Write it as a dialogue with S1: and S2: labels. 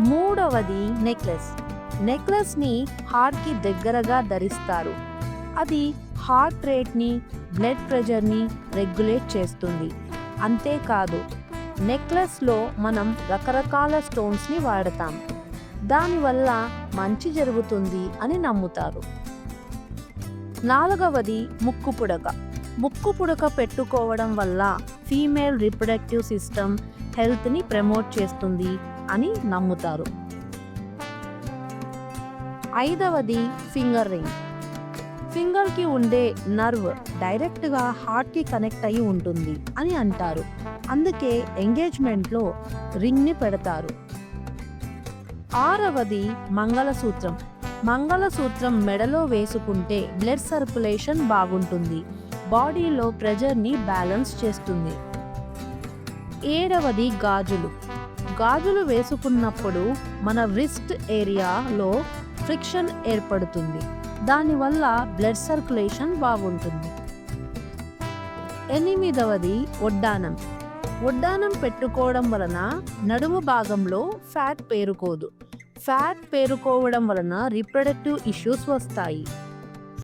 S1: మూడవది నెక్లెస్. నెక్లెస్ని హార్ట్కి దగ్గరగా ధరిస్తారు. అది హార్ట్ రేట్ని బ్లడ్ ప్రెషర్ని రెగ్యులేట్ చేస్తుంది. అంతేకాదు నెక్లెస్లో మనం రకరకాల స్టోన్స్ని వాడతాం. దానివల్ల మంచి జరుగుతుంది అని నమ్ముతారు. నాలుగవది ముక్కు పుడక. ముక్కు పుడక పెట్టుకోవడం వల్ల ఫీమేల్ రిప్రొడక్టివ్ సిస్టమ్ హెల్త్ని ప్రమోట్ చేస్తుంది. అని నమ్ముతారు. ఐదవది ఫింగర్ రింగ్. ఫింగర్కి ఉండే నర్వ్ డైరెక్ట్గా హార్ట్కి కనెక్ట్ అయి ఉంటుంది అని అంటారు. అందుకే ఎంగేజ్మెంట్లో రింగ్ని పెడతారు. ఆరవది మంగళసూత్రం. మంగళసూత్రం మెడలో వేసుకుంటే బ్లడ్ సర్కులేషన్ బాగుంటుంది. బాడీలో ప్రెజర్ని బ్యాలెన్స్ చేస్తుంది. ఏడవది గాజులు. గాజులు వేసుకున్నప్పుడు మన రిస్ట్ ఏరియాలో ఫ్రిక్షన్ ఏర్పడుతుంది. దానివల్ల బ్లడ్ సర్క్యులేషన్ బాగుంటుంది. ఎనిమిదవది వడ్డానం. ఒడ్డానం పెట్టుకోవడం వలన నడుము భాగంలో ఫ్యాట్ పేరుకోదు. ఫ్యాట్ పేరుకోవడం వలన రీప్రొడక్టివ్ ఇష్యూస్ వస్తాయి.